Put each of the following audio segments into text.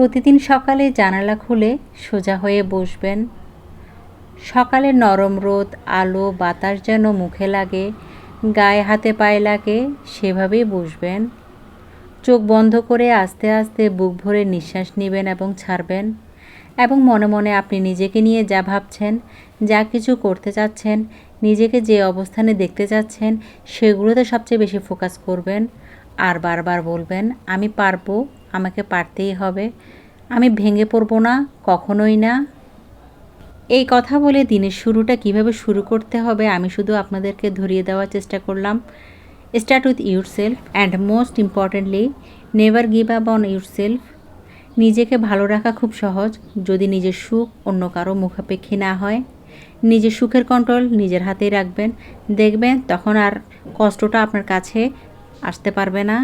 প্রতিদিন সকালে জানালা খুলে সোজা হয়ে বসবেন। সকালে নরম রোদ, আলো, বাতাস যেন মুখে লাগে, গায়ে হাতে পায়ে লাগে, সেভাবেই বসবেন। চোখ বন্ধ করে আস্তে আস্তে বুক ভরে নিঃশ্বাস নেবেন এবং ছাড়বেন। এবং মনে মনে আপনি নিজেকে নিয়ে যা ভাবছেন, যা কিছু করতে চাচ্ছেন, নিজেকে যে অবস্থানে দেখতে চাচ্ছেন, সেগুলোতে সবচেয়ে বেশি ফোকাস করবেন। আর বারবার বলবেন, আমি পারব। আমাকে পারতেই হবে। আমি ভেঙে পড়ব না, কখনোই না। এই কথা বলে দিনের শুরুটা কীভাবে শুরু করতে হবে, আমি শুধু আপনাদেরকে ধরিয়ে দেওয়ার চেষ্টা করলাম। Start with yourself and most importantly never give up on yourself নিজেকে ভালো রাখা খুব সহজ, যদি নিজের সুখ অন্য কারও মুখাপেক্ষী না হয়। নিজের সুখের কন্ট্রোল নিজের হাতেই রাখবেন। দেখবেন তখন আর কষ্টটা আপনার কাছে আসতে পারবে না।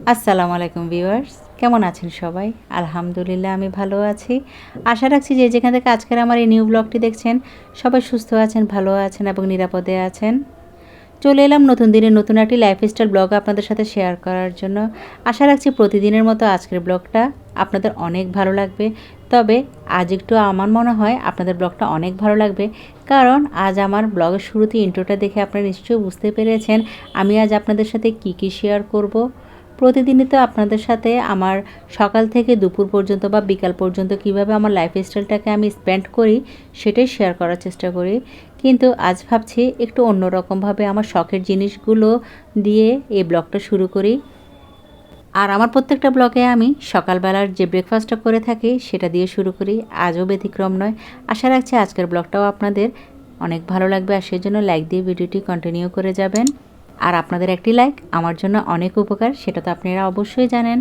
আসসালামু আলাইকুম ভিউয়ার্স, কেমন আছেন সবাই? আলহামদুলিল্লাহ, আমি ভালো আছি। আশা রাখছি যে যেখান থেকে আজকের আমার এই নিউ ব্লগটি দেখছেন, সবাই সুস্থ আছেন, ভালো আছেন এবং নিরাপদে আছেন। চলে এলাম নতুন দিনের নতুন একটি লাইফস্টাইল ব্লগ আপনাদের সাথে শেয়ার করার জন্য। আশা রাখছি প্রতিদিনের মতো আজকের ব্লগটা আপনাদের অনেক ভালো লাগবে। তবে আজ একটু আমার মনে হয় আপনাদের ব্লগটা অনেক ভালো লাগবে। কারণ আজ আমার ব্লগের শুরুতে ইন্ট্রোটা দেখে আপনারা নিশ্চয়ই বুঝতে পেরেছেন। আমি আজ আপনাদের সাথে কি কি শেয়ার করব প্রতিদিনই তো আপনাদের সাথে আমার সকাল থেকে দুপুর পর্যন্ত বা বিকাল পর্যন্ত কীভাবে আমার লাইফস্টাইলটাকে আমি স্পেন্ড করি, সেটাই শেয়ার করার চেষ্টা করি। কিন্তু আজ ভাবছি একটু অন্যরকমভাবে আমার শখের জিনিসগুলো দিয়ে এই ব্লগটা শুরু করি। আর আমার প্রত্যেকটা ব্লগে আমি সকালবেলার যে ব্রেকফাস্টটা করে থাকি, সেটা দিয়ে শুরু করি। আজও ব্যতিক্রম নয়। আশা রাখছি আজকের ব্লগটাও আপনাদের অনেক ভালো লাগবে। আর সেজন্য লাইক দিয়ে ভিডিওটি কন্টিনিউ করে যাবেন। আর আপনাদের একটি লাইক আমার জন্য অনেক উপকার, সেটা তো আপনারা অবশ্যই জানেন।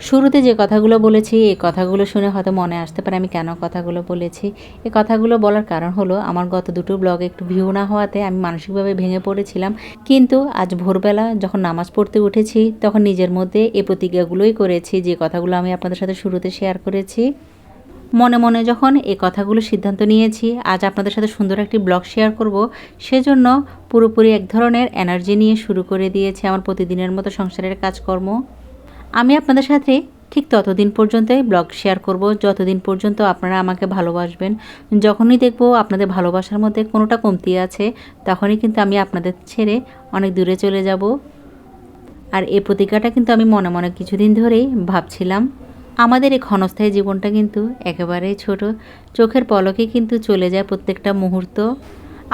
শুরুতে যে কথাগুলো বলেছি, এই কথাগুলো শুনে হয়তো মনে আসতে পারে আমি কেন কথাগুলো বলেছি। এই কথাগুলো বলার কারণ হলো, আমার গত দুটো ব্লগে একটু ভিউ না হওয়াতে আমি মানসিকভাবে ভেঙে পড়েছিলাম। কিন্তু আজ ভোরবেলা যখন নামাজ পড়তে উঠেছি, তখন নিজের মধ্যে এই প্রতিজ্ঞাগুলোই করেছি, যে কথাগুলো আমি আপনাদের সাথে শুরুতে শেয়ার করেছি। মনে মনে যখন এই কথাগুলো সিদ্ধান্ত নিয়েছি, আজ আপনাদের সাথে সুন্দর একটি ব্লগ শেয়ার করব। সেজন্য পুরোপুরি এক ধরনের এনার্জি নিয়ে শুরু করে দিয়েছে আমার প্রতিদিনের মতো সংসারের কাজকর্ম। আমি আপনাদের সাথে ঠিক ততদিন পর্যন্তই ব্লগ শেয়ার করব, যতদিন পর্যন্ত আপনারা আমাকে ভালোবাসবেন। যখনই দেখব আপনাদের ভালোবাসার মধ্যে কোনোটা কমতি আছে, তখনই কিন্তু আমি আপনাদের ছেড়ে অনেক দূরে চলে যাব। আর এই প্রতিজ্ঞাটা কিন্তু আমি মনে মনে কিছুদিন ধরেই ভাবছিলাম। আমাদের এই ক্ষণস্থায়ী জীবনটা কিন্তু একেবারেই ছোট। চোখের পলকে কিন্তু চলে যায় প্রত্যেকটা মুহূর্ত।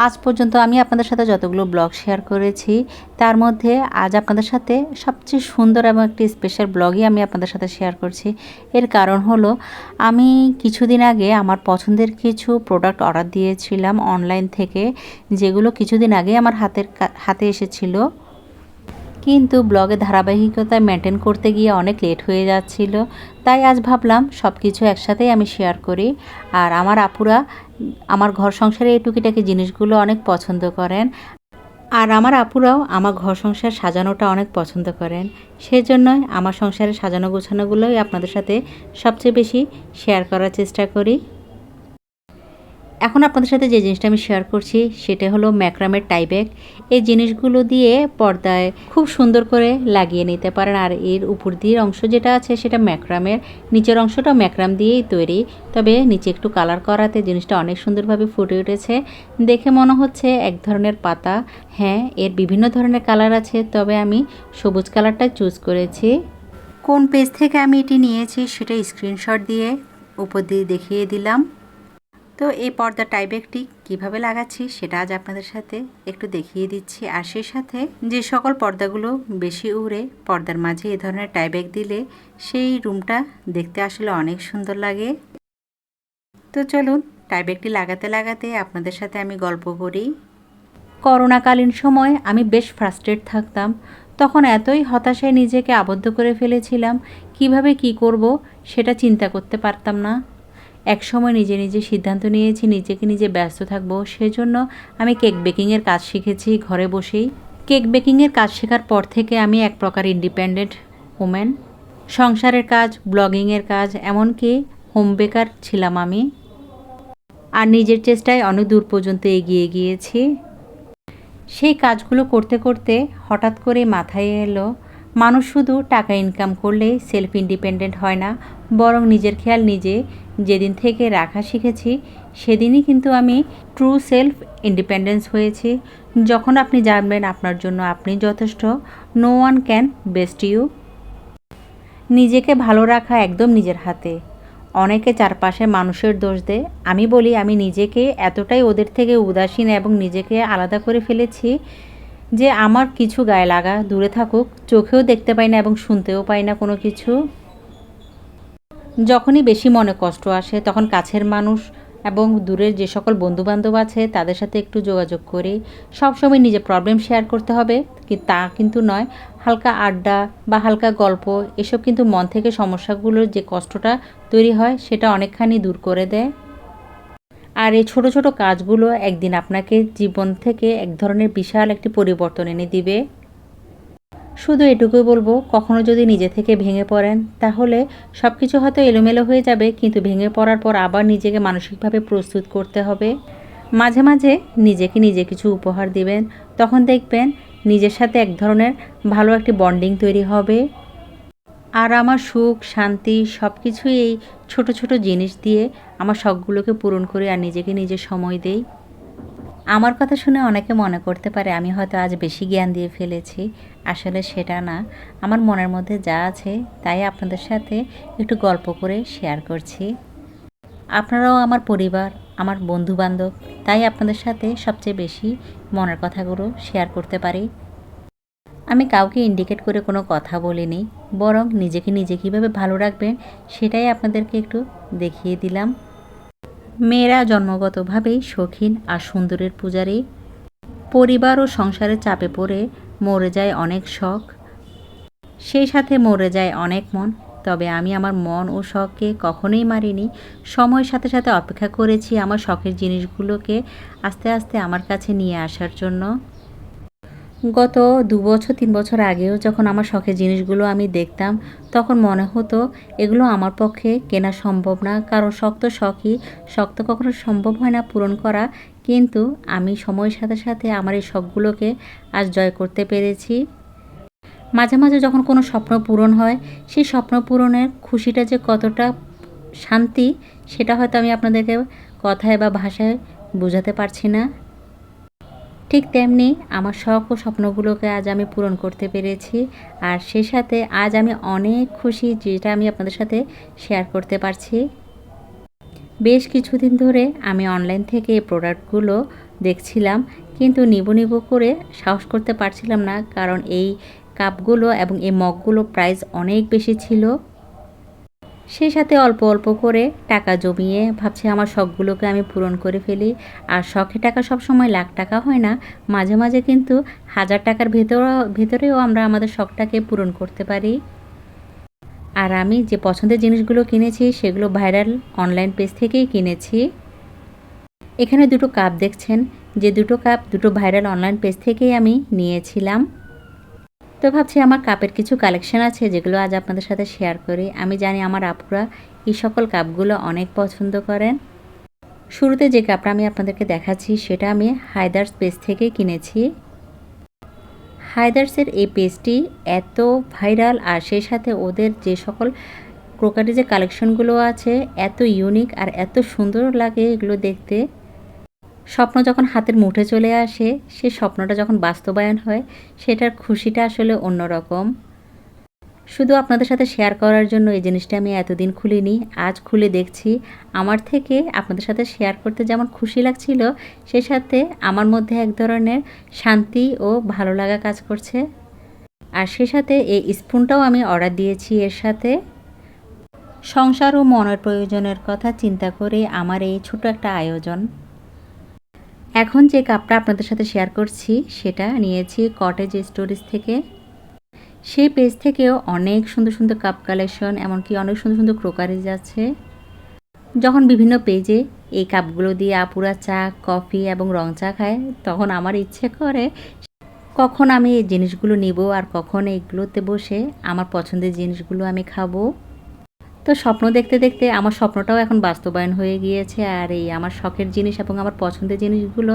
আজ পর্যন্ত আমি আপনাদের সাথে যতগুলো ব্লগ শেয়ার করেছি, তার মধ্যে আজ আপনাদের সাথে সবচেয়ে সুন্দর এবং একটি স্পেশাল ব্লগই আমি আপনাদের সাথে শেয়ার করছি। এর কারণ হলো, আমি কিছুদিন আগে আমার পছন্দের কিছু প্রোডাক্ট অর্ডার দিয়েছিলাম অনলাইন থেকে, যেগুলো কিছুদিন আগে আমার হাতের হাতে এসেছিল। কিন্তু ব্লগে ধারাবাহিকতা মেনটেন করতে গিয়ে অনেক লেট হয়ে যাচ্ছিল। তাই আজ ভাবলাম সব কিছু একসাথেই আমি শেয়ার করি। আর আমার আপুরা, আমার ঘর সংসারে এই টুকিটাকি জিনিসগুলো অনেক পছন্দ করেন। আর আমার আপুরাও আমার ঘর সংসার সাজানোটা অনেক পছন্দ করেন। সেজন্যই আমার সংসারে সাজানো গোছানোগুলোই আপনাদের সাথে সবচেয়ে বেশি শেয়ার করার চেষ্টা করি। এখন আপনাদের সাথে যে জিনিসটা আমি শেয়ার করছি, সেটা হলো ম্যাক্রামের টাইব্যাগ এই জিনিসগুলো দিয়ে পর্দায় খুব সুন্দর করে লাগিয়ে নিতে পারেন। আর এর উপর দিয়ে অংশ যেটা আছে, সেটা ম্যাক্রামের। নিচের অংশটা ম্যাক্রাম দিয়েই তৈরি। তবে নিচে একটু কালার করাতে জিনিসটা অনেক সুন্দরভাবে ফুটে উঠেছে। দেখে মনে হচ্ছে এক ধরনের পাতা। হ্যাঁ এর বিভিন্ন ধরনের কালার আছে, তবে আমি সবুজ কালারটা চুজ করেছি। কোন পেজ থেকে আমি এটি নিয়েছি, সেটা স্ক্রিনশট দিয়ে উপর দিয়ে দেখিয়ে দিলাম। তো এই পর্দা টাইব্যাগটি কীভাবে লাগাচ্ছি সেটা আজ আপনাদের সাথে একটু দেখিয়ে দিচ্ছি। আর সেই সাথে যে সকল পর্দাগুলো বেশি উড়ে পর্দার মাঝে এ ধরনের টাইব্যাগ দিলে সেই রুমটা দেখতে আসলে অনেক সুন্দর লাগে। তো চলুন টাইব্যাগটি লাগাতে লাগাতে আপনাদের সাথে আমি গল্প করি। করোনাকালীন সময় আমি বেশ ফ্রাস্ট্রেট থাকতাম। তখন এতই হতাশায় নিজেকে আবদ্ধ করে ফেলেছিলাম, কীভাবে কি করব সেটা চিন্তা করতে পারতাম না। এক সময় নিজে নিজে সিদ্ধান্ত নিয়েছি, নিজেকে নিজে ব্যস্ত থাকব। সেজন্য আমি কেক বেকিংয়ের কাজ শিখেছি ঘরে বসেই। কেক বেকিংয়ের কাজ শেখার পর থেকে আমি এক প্রকার ইন্ডিপেন্ডেন্ট ওমেন সংসারের কাজ, ব্লগিংয়ের কাজ, এমনকি হোম বেকার ছিলাম আমি। আর নিজের চেষ্টায় অনেক দূর পর্যন্ত এগিয়ে গিয়েছি। সেই কাজগুলো করতে করতে হঠাৎ করে মাথায় এলো, মানুষ শুধু টাকা ইনকাম করলেই সেলফ ইন্ডিপেন্ডেন্ট হয় না বরং নিজের খেয়াল নিজে। যেদিন থেকে রাখা শিখেছি, সেদিনই কিন্তু আমি ট্রু সেলফ ইন্ডিপেন্ডেন্স হয়েছি। যখন আপনি জানবেন আপনার জন্য আপনি যথেষ্ট no one can best you নিজেকে ভালো রাখা একদম নিজের হাতে। অনেকে চারপাশের মানুষের দোষ দেয়। আমি বলি, আমি নিজেকে এতটাই ওদের থেকে উদাসীন এবং নিজেকে আলাদা করে ফেলেছি যে আমার কিছু গায়ে লাগা, দূরে থাকুক, চোখেও দেখতে পাই না এবং শুনতেও পাই না কোনো কিছু। যখনই বেশি মনে কষ্ট আসে, তখন কাছের মানুষ এবং দূরের যে সকল বন্ধুবান্ধব আছে, তাদের সাথে একটু যোগাযোগ করি। সবসময় নিজের প্রবলেম শেয়ার করতে হবে, কি তা কিন্তু নয়। হালকা আড্ডা বা হালকা গল্প, এসব কিন্তু মন থেকে সমস্যাগুলোর যে কষ্টটা তৈরি হয়, সেটা অনেকখানি দূর করে দেয়। আর এই ছোট ছোট কাজগুলো একদিন আপনাকে জীবন থেকে এক ধরনের বিশাল একটি পরিবর্তন এনে দিবে। শুধু এটুকুই বলব, কখনো যদি নিজে থেকে ভেঙে পড়েন, তাহলে সব কিছু হয়তো এলোমেলো হয়ে যাবে, কিন্তু ভেঙে পড়ার পর আবার নিজেকে মানসিকভাবে প্রস্তুত করতে হবে। মাঝে মাঝে নিজেকে নিজে কিছু উপহার দিবেন, তখন দেখবেন নিজের সাথে এক ধরনের ভালো একটি বন্ডিং তৈরি হবে। আর আমার সুখ, শান্তি সব কিছুই এই ছোট ছোট জিনিস দিয়ে আমার শখগুলোকে পূরণ করে আর নিজেকে নিজে সময় দেই। আমার কথা শুনে অনেকে মনে করতে পারে আমি হয়তো আজ বেশি জ্ঞান দিয়ে ফেলেছি। আসলে সেটা না। আমার মনের মধ্যে যা আছে তাই আপনাদের সাথে একটু গল্প করে শেয়ার করছি। আপনারাও আমার পরিবার, আমার বন্ধু বান্ধব তাই আপনাদের সাথে সবচেয়ে বেশি মনের কথাগুলো শেয়ার করতে পারি। আমি কাউকে ইন্ডিকেট করে কোনো কথা বলিনি, বরং নিজেকে নিজে কীভাবে ভালো রাখবেন সেটাই আপনাদেরকে একটু দেখিয়ে দিলাম। মেয়েরা জন্মগতভাবেই শৌখিন আর সুন্দরের পূজারী। পরিবার ও সংসারের চাপে পড়ে মরে যায় অনেক শখ। সেই সাথে মরে যায় অনেক মন। তবে আমি আমার মন ও শখকে কখনোই মারিনি। সময়ের সাথে সাথে অপেক্ষা করেছি আমার শখের জিনিসগুলোকে আস্তে আস্তে আমার কাছে নিয়ে আসার জন্য। গত দু বছর, তিন বছর আগেও যখন আমার শখের জিনিসগুলো আমি দেখতাম, তখন মনে হতো এগুলো আমার পক্ষে কেনা সম্ভব না। কারণ শক্ত শখই শক্ত কখনো সম্ভব হয় না পূরণ করা। কিন্তু আমি সময়ের সাথে সাথে আমার এই শখগুলোকে আজ জয় করতে পেরেছি। মাঝে মাঝে যখন কোনো স্বপ্ন পূরণ হয়, সেই স্বপ্ন পূরণের খুশিটা যে কতটা শান্তি, সেটা হয়তো আমি আপনাদেরকে কথায় বা ভাষায় বোঝাতে পারছি না। ঠিক তেমনি আমার শখ ও স্বপ্নগুলোকে আজ আমি পূরণ করতে পেরেছি আর সেই সাথে আজ আমি অনেক খুশি যেটা আমি আপনাদের সাথে শেয়ার করতে পারছি। বেশ কিছুদিন ধরে আমি অনলাইন থেকে এই প্রোডাক্টগুলো দেখছিলাম কিন্তু নিব নিব করে সাহস করতে পারছিলাম না কারণ এই কাপগুলো এবং এই মগগুলো প্রাইস অনেক বেশি ছিল। সেই সাথে অল্প অল্প করে টাকা জমিয়ে ভাবছি আমার শখগুলোকে আমি পূরণ করে ফেলি। আর শখে টাকা সব সময় লাখ টাকা হয় না, মাঝে মাঝে কিন্তু হাজার টাকার ভেতর, ভেতরেও আমরা আমাদের শখটাকে পূরণ করতে পারি। আর আমি যে পছন্দের জিনিসগুলো কিনেছি সেগুলো ভাইরাল অনলাইন পেজ থেকেই কিনেছি। এখানে দুটো কাপ দেখছেন, যে দুটো কাপ দুটো ভাইরাল অনলাইন পেজ থেকেই আমি নিয়েছিলাম। তো ভাবছি আমার কাপের কিছু কালেকশন আছে যেগুলো আজ আপনাদের সাথে শেয়ার করি। আমি জানি আমার আপুরা এই সকল কাপগুলো অনেক পছন্দ করেন। শুরুতে যে কাপটা আমি আপনাদেরকে দেখাচ্ছি সেটা আমি হায়দার্স পেজ থেকে কিনেছি। হায়দার্সের এই পেজটি এত ভাইরাল আর সেই সাথে ওদের যে সকল ক্রোকারি যে কালেকশনগুলো আছে, এত ইউনিক আর এত সুন্দর লাগে এগুলো দেখতে। স্বপ্ন যখন হাতের মুঠে চলে আসে, সে স্বপ্নটা যখন বাস্তবায়ন হয়, সেটার খুশিটা আসলে অন্যরকম। শুধু আপনাদের সাথে শেয়ার করার জন্য এই জিনিসটা আমি এতদিন খুলিনি, আজ খুলে দেখছি। আমার থেকে আপনাদের সাথে শেয়ার করতে যেমন খুশি লাগছিল, সে সাথে আমার মধ্যে এক ধরনের শান্তি ও ভালো লাগা কাজ করছে। আর সে সাথে এই স্পুনটাও আমি অর্ডার দিয়েছি এর সাথে। সংসার ও মনের প্রয়োজনের কথা চিন্তা করে আমার এই ছোট একটা আয়োজন। এখন যে কাপটা আপনাদের সাথে শেয়ার করছি, সেটা নিয়েছি কটেজ স্টোরেজ থেকে। সেই পেজ থেকেও অনেক সুন্দর সুন্দর কাপ কালেকশন এমনকি অনেক সুন্দর সুন্দর ক্রোকারিজ আছে। যখন বিভিন্ন পেজে এই কাপগুলো দিয়ে আপুরা চা কফি এবং রং চা খায়, তখন আমার ইচ্ছে করে কখন আমি এই জিনিসগুলো নিব আর কখন এইগুলোতে বসে আমার পছন্দের জিনিসগুলো আমি খাব। তো স্বপ্ন দেখতে দেখতে আমার স্বপ্নটাও এখন বাস্তবায়ন হয়ে গিয়েছে আর এই আমার শখের জিনিস এবং আমার পছন্দের জিনিসগুলো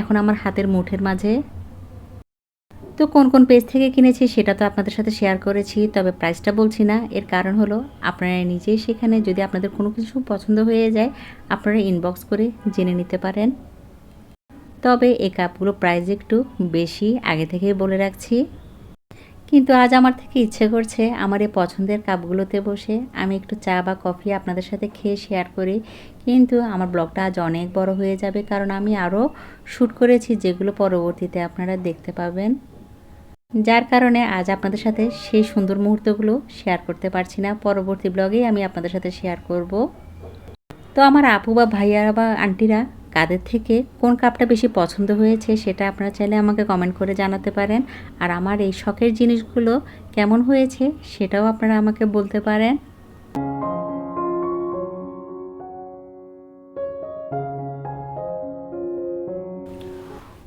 এখন আমার হাতের মুঠের মাঝে। তো কোন কোন পেজ থেকে কিনেছি সেটা তো আপনাদের সাথে শেয়ার করেছি, তবে প্রাইসটা বলছি না। এর কারণ হলো আপনারা নিজেই সেখানে যদি আপনাদের কোনো কিছু পছন্দ হয়ে যায়, আপনারা ইনবক্স করে জেনে নিতে পারেন। তবে এই কাপগুলো প্রাইস একটু বেশি, আগে থেকেই বলে রাখছি। কিন্তু আজ আমার থেকে ইচ্ছে করছে আমার এই পছন্দের কাপগুলোতে বসে আমি একটু চা বা কফি আপনাদের সাথে খেয়ে শেয়ার করি। কিন্তু আমার ব্লগটা আজ অনেক বড় হয়ে যাবে কারণ আমি আরও শ্যুট করেছি যেগুলো পরবর্তীতে আপনারা দেখতে পাবেন। যার কারণে আজ আপনাদের সাথে সেই সুন্দর মুহূর্তগুলো শেয়ার করতে পারছি না। পরবর্তী ব্লগেই আমি আপনাদের সাথে শেয়ার করব। তো আমার আপু বা ভাইয়ারা বা আন্টিরা কাদের থেকে কোন কাপটা বেশি পছন্দ হয়েছে সেটা আপনারা চাইলে আমাকে কমেন্ট করে জানাতে পারেন। আর আমার এই শখের জিনিসগুলো কেমন হয়েছে সেটাও আপনারা আমাকে বলতে পারেন।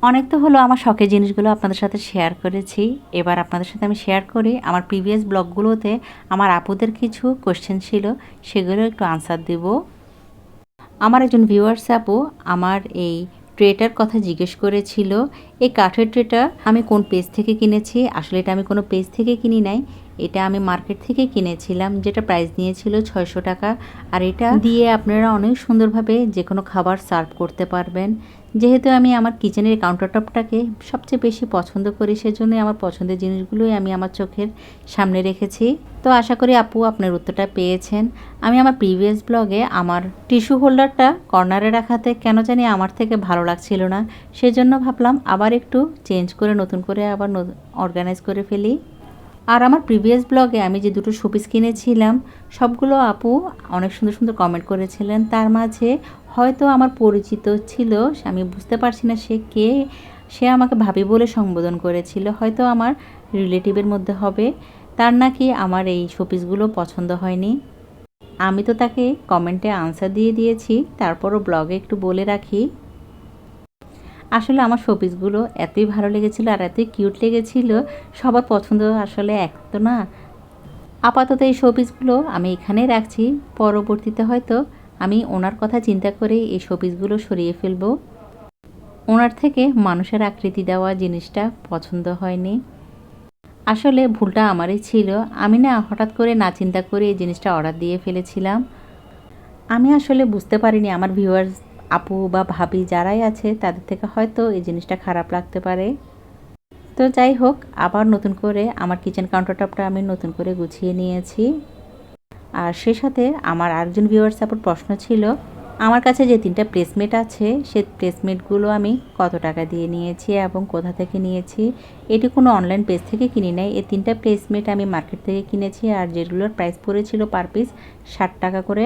অনেক তো হলো আমার শখের জিনিসগুলো আপনাদের সাথে শেয়ার করেছি। এবার আপনাদের সাথে আমি শেয়ার করি। আমার প্রিভিয়াস ব্লগগুলোতে আমার আপুদের কিছু কোশ্চেন ছিল, সেগুলো একটু আনসার দেব। আমার একজন ভিউয়ার্স আপু আমার এই ট্রেটার কথা জিজ্ঞেস করেছিল, এই কাঠের ট্রেটার আমি কোন পেজ থেকে কিনেছি? আসলে এটা আমি কোনো পেজ থেকে কিনি নাই। এটা আমি মার্কেট থেকে কিনেছিলাম, যেটা প্রাইস নিয়েছিল ছয়শো টাকা। আর এটা দিয়ে আপনারা অনেক সুন্দরভাবে যে কোনো খাবার সার্ভ করতে পারবেন। যেহেতু আমি আমার কিচেনের কাউন্টারটপটাকে সবচেয়ে বেশি পছন্দ করি সেজন্য আমার পছন্দের জিনিসগুলোই আমি আমার চোখের সামনে রেখেছি। তো আশা করি আপু আপনার উত্তরটা পেয়েছেন। আমি আমার প্রিভিয়াস ব্লগে আমার টিস্যু হোল্ডারটা কর্নারে রাখাতে কেন জানি আমার থেকে ভালো লাগছিল না। সেজন্য ভাবলাম আবার একটু চেঞ্জ করে, নতুন করে আবার অর্গানাইজ করে ফেলি। আর আমার প্রিভিয়াস ব্লগে আমি যে দুটো শোপিস কিনেছিলাম, সবগুলো আপু অনেক সুন্দর সুন্দর কমেন্ট করেছিলেন। তার মাঝে হয়তো আমার পরিচিত ছিল, আমি বুঝতে পারছি না সে কে। সে আমাকে ভাবি বলে সম্বোধন করেছিল, হয়তো আমার রিলেটিভের মধ্যে হবে। তার নাকি আমার এই শোপিসগুলো পছন্দ হয়নি। আমি তো তাকে কমেন্টে আনসার দিয়ে দিয়েছি, তারপরও ব্লগে একটু বলে রাখি। আসলে আমার শোপিসগুলো এতই ভালো লেগেছিল আর এতই কিউট লেগেছিলো, সবার পছন্দ আসলে এক তো না। আপাতত এই শোপিসগুলো আমি এখানেই রাখছি, পরবর্তীতে হয়তো আমি ওনার কথা চিন্তা করে এই শোপিসগুলো সরিয়ে ফেলব। ওনার থেকে মানুষের আকৃতি দেওয়া জিনিসটা পছন্দ হয়নি। আসলে ভুলটা আমারই ছিল, আমি না হঠাৎ করে না চিন্তা করে এই জিনিসটা অর্ডার দিয়ে ফেলেছিলাম। আমি আসলে বুঝতে পারিনি আমার ভিউয়ার্স আপু বা ভাবি যারাই আছে, তাদের থেকে হয়তো এই জিনিসটা খারাপ লাগতে পারে। তো যাই হোক, আবার নতুন করে আমার কিচেন কাউন্টারটপটা আমি নতুন করে গুছিয়ে নিয়েছি। আর সে সাথে আমার আরেকজন ভিউয়ার সাপোর্ট প্রশ্ন ছিল, আমার কাছে যে তিনটা প্লেসমেট আছে সে প্লেসমেটগুলো আমি কত টাকা দিয়ে নিয়েছি এবং কোথা থেকে নিয়েছি? এটি কোনো অনলাইন পেজ থেকে কিনি নাই। এই তিনটা প্লেসমেট আমি মার্কেট থেকে কিনেছি আর যেগুলোর প্রাইস পড়েছিল পার পিস ষাট টাকা করে।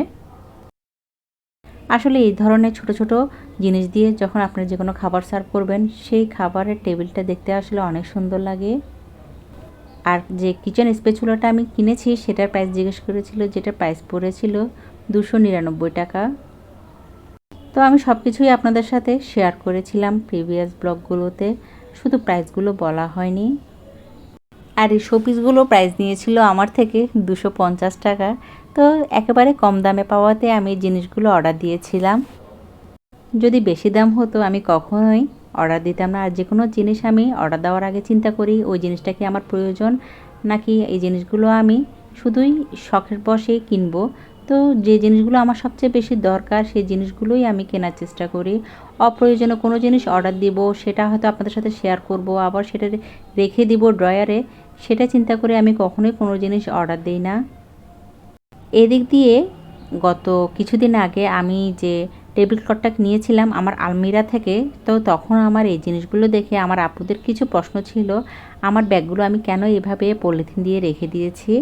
আসলে এই ধরনের ছোট ছোট জিনিস দিয়ে যখন আপনি যে কোনো খাবার সার্ভ করবেন, সেই খাবারের টেবিলটা দেখতে আসলে অনেক সুন্দর লাগে। আর যে কিচেন স্পেচুলাটা আমি কিনেছি, সেটার প্রাইস জিজ্ঞেস করেছিল, যেটার প্রাইস পড়েছিল দুশো নিরানব্বই টাকা। তো আমি সব কিছুই আপনাদের সাথে শেয়ার করেছিলাম প্রিভিয়াস ব্লগগুলোতে শুধু প্রাইসগুলো বলা হয়নি। আর এই শোপিসগুলো প্রাইস নিয়েছিল আমার থেকে দুশো পঞ্চাশ টাকা। তো একেবারে কম দামে পাওয়াতে আমি জিনিসগুলো অর্ডার দিয়েছিলাম। যদি বেশি দাম হতো, আমি কখনোই অর্ডার দিতাম না। আর যে কোনো জিনিস আমি অর্ডার দেওয়ার আগে চিন্তা করি, ওই জিনিসটা কি আমার প্রয়োজন? নাকি এই জিনিসগুলো আমি শুধুই শখের বসেই কিনবো? তো যে জিনিসগুলো আমার সবচেয়ে বেশি দরকার, সেই জিনিসগুলোই আমি কেনার চেষ্টা করি। অপ্রয়োজনীয় কোনো জিনিস অর্ডার দিব, সেটা হয়তো আপনাদের সাথে শেয়ার করব, আবার সেটা রেখে দিব ড্রয়ারে সেটা চিন্তা করে আমি কখনোই কোনো জিনিস অর্ডার দিই না। এদিক দিয়ে গত কিছুদিন আগে আমি যে টেবিল ক্লথটা নিয়েছিলাম আমার আলমিরা থেকে, তো তখন আমার এই জিনিসগুলো দেখে আমার আপুদের কিছু প্রশ্ন ছিল, আমার ব্যাগগুলো আমি কেন এভাবে পলিথিন দিয়ে রেখে দিয়েছি?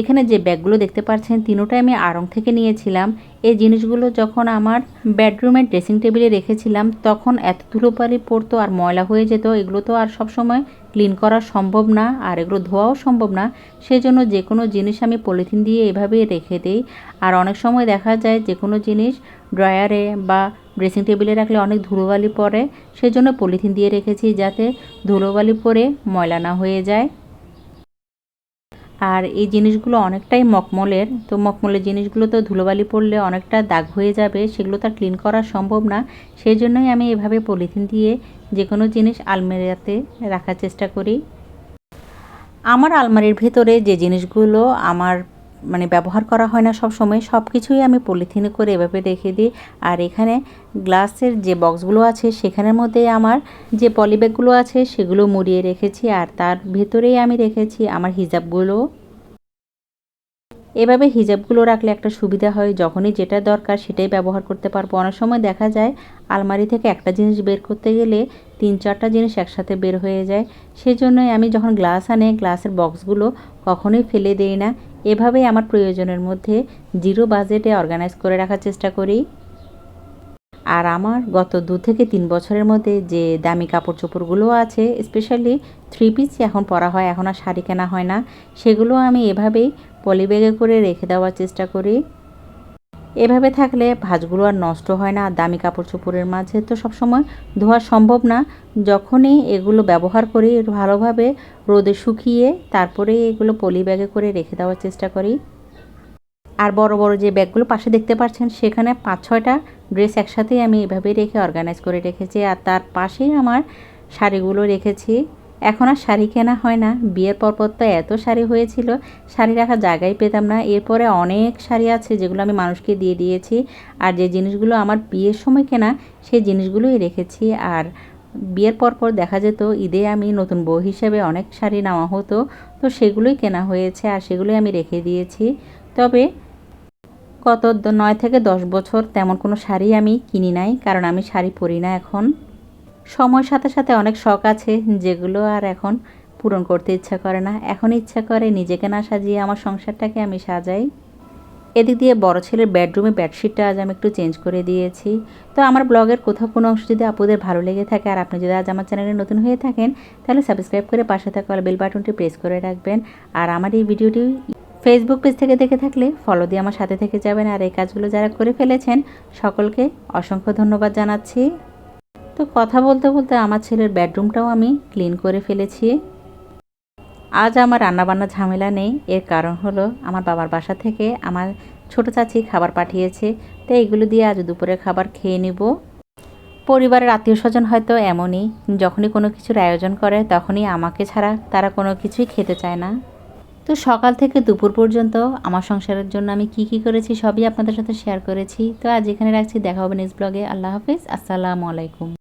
এখানে যে ব্যাগগুলো দেখতে পাচ্ছেন, তিনোটাই আমি আড়ং থেকে নিয়েছিলাম। এই জিনিসগুলো যখন আমার বেডরুমের ড্রেসিং টেবিলে রেখেছিলাম, তখন এত ধুলোপালি পড়তো আর ময়লা হয়ে যেত। এগুলো তো আর সবসময় ক্লিন করা সম্ভব না আর এগুলো ধোয়াও সম্ভব না। সেই জন্য যে কোনো জিনিস আমি পলিথিন দিয়ে এভাবেই রেখে দিই। আর অনেক সময় দেখা যায় যে কোনো জিনিস ড্রয়ারে বা ড্রেসিং টেবিলে রাখলে অনেক ধুলোবালি পড়ে। সেই জন্য পলিথিন দিয়ে রেখেছি যাতে ধুলোবালি পরে ময়লা না হয়ে যায়। আর এই জিনিসগুলো অনেকটাই মকমলের তো মকমলের জিনিসগুলো তো ধুলোবালি পড়লে অনেকটা দাগ হয়ে যাবে, সেগুলো তো ক্লিন করা সম্ভব না। সেই জন্যই আমি এভাবে পলিথিন দিয়ে যে কোনো জিনিস আলমারিতে রাখার চেষ্টা করি। আমার আলমারির ভেতরে যে জিনিসগুলো, আমার মানে ব্যবহার করা হয় না সব সময় সব কিছুই আমি পলিথিনে করে এভাবে রেখে দিই। আর এখানে গ্লাসের যে বক্সগুলো আছে, সেখানের মধ্যে আমার যে পলিব্যাগগুলো আছে, সেগুলো মুড়িয়ে রেখেছি আর তার ভেতরেই আমি রেখেছি আমার হিজাবগুলো। এভাবে হিজাবগুলো রাখলে একটা সুবিধা হয়, যখনই যেটা দরকার সেটাই ব্যবহার করতে পারব। অনেক সময় দেখা যায়, আলমারি থেকে একটা জিনিস বের করতে গেলে তিন চারটা জিনিস একসাথে বের হয়ে যায়। সেজন্যই আমি যখন গ্লাস আনে, গ্লাসের বক্সগুলো কখনোই ফেলে দেই না। এভাবেই আমার প্রয়োজনের মধ্যে জিরো বাজেটে অর্গানাইজ করে রাখার চেষ্টা করি। আর আমার গত দু থেকে তিন বছরের মধ্যে যে দামি কাপড় চোপড়গুলো আছে স্পেশালি থ্রি পিস এখন পরা হয়, এখন আর শাড়ি কেনা হয় না, সেগুলো আমি এভাবেই পলিব্যাগে করে রেখে দেওয়ার চেষ্টা করি। এভাবে থাকলে ভাঁজগুলো আর নষ্ট হয় না আর দামি কাপড় চোপড়ের মাঝে তো সবসময় ধোয়া সম্ভব না। যখনই এগুলো ব্যবহার করি ভালোভাবে রোদে শুকিয়ে তারপরে এগুলো পলি ব্যাগে করে রেখে দেওয়ার চেষ্টা করি। আর বড় বড় যে ব্যাগগুলো পাশে দেখতে পাচ্ছেন সেখানে পাঁচ ছয়টা ড্রেস একসাথেই আমি এভাবে রেখে অর্গানাইজ করে রেখেছি। আর তার পাশেই আমার শাড়িগুলো রেখেছি। এখন আর শাড়ি কেনা হয় না। বিয়ের পরপর তো এত শাড়ি হয়েছিল, শাড়ি রাখার জায়গায় পেতাম না। এরপরে অনেক শাড়ি আছে যেগুলো আমি মানুষকে দিয়ে দিয়েছি, আর যে জিনিসগুলো আমার বিয়ের সময় কেনা, সেই জিনিসগুলোই রেখেছি। আর বিয়ের পরপর দেখা যেত, ঈদে আমি নতুন বউ হিসেবে অনেক শাড়ি নেওয়া হতো, তো সেগুলোই কেনা হয়েছে আর সেগুলোই আমি রেখে দিয়েছি। তবে গত নয় থেকে দশ বছর তেমন কোনো শাড়ি আমি কিনি নাই, কারণ আমি শাড়ি পরি না এখন। সময়ের সাথে সাথে অনেক শখ আছে যেগুলো আর এখন পূরণ করতে ইচ্ছা করে না। এখন ইচ্ছা করে নিজেকে না সাজিয়ে আমার সংসারটাকে আমি সাজাই। এদিক দিয়ে বড় ছেলের বেডরুমে বেডশিটটা আজ আমি একটু চেঞ্জ করে দিয়েছি। তো আমার ব্লগের কোথাও কোনো অংশ যদি আপুদের ভালো লেগে থাকে আর আপনি যদি আজ আমার চ্যানেলে নতুন হয়ে থাকেন, তাহলে সাবস্ক্রাইব করে পাশে থাকা বেল বাটনটি প্রেস করে রাখবেন। আর আমার এই ভিডিওটি ফেসবুক পেজ থেকে দেখে থাকলে ফলো দিয়ে আমার সাথে থেকে যাবেন। আর এই কাজগুলো যারা করে ফেলেছেন, সকলকে অসংখ্য ধন্যবাদ জানাচ্ছি। তো কথা বলতে বলতে আমার ছেলের বেডরুমটাও আমি ক্লিন করে ফেলেছি। আজ আমার রান্নাবান্না ঝামেলা নেই, এর কারণ হলো আমার বাবার বাসা থেকে আমার ছোট চাচি খাবার পাঠিয়েছে, তো এইগুলো দিয়ে আজ দুপুরে খাবার খেয়ে নিব। পরিবারের আত্মীয় স্বজন হয়তো এমনই, যখনই কোনো কিছুর আয়োজন করে তখনই আমাকে ছাড়া তারা কোনো কিছুই খেতে চায় না। তো সকাল থেকে দুপুর পর্যন্ত আমার সংসারের জন্য আমি কি কি করেছি সবই আপনাদের সাথে শেয়ার করেছি। তো আজ এখানে রাখছি, দেখা হবে নেক্সট ব্লগে আল্লাহ হাফিজ, আসসালামু আলাইকুম।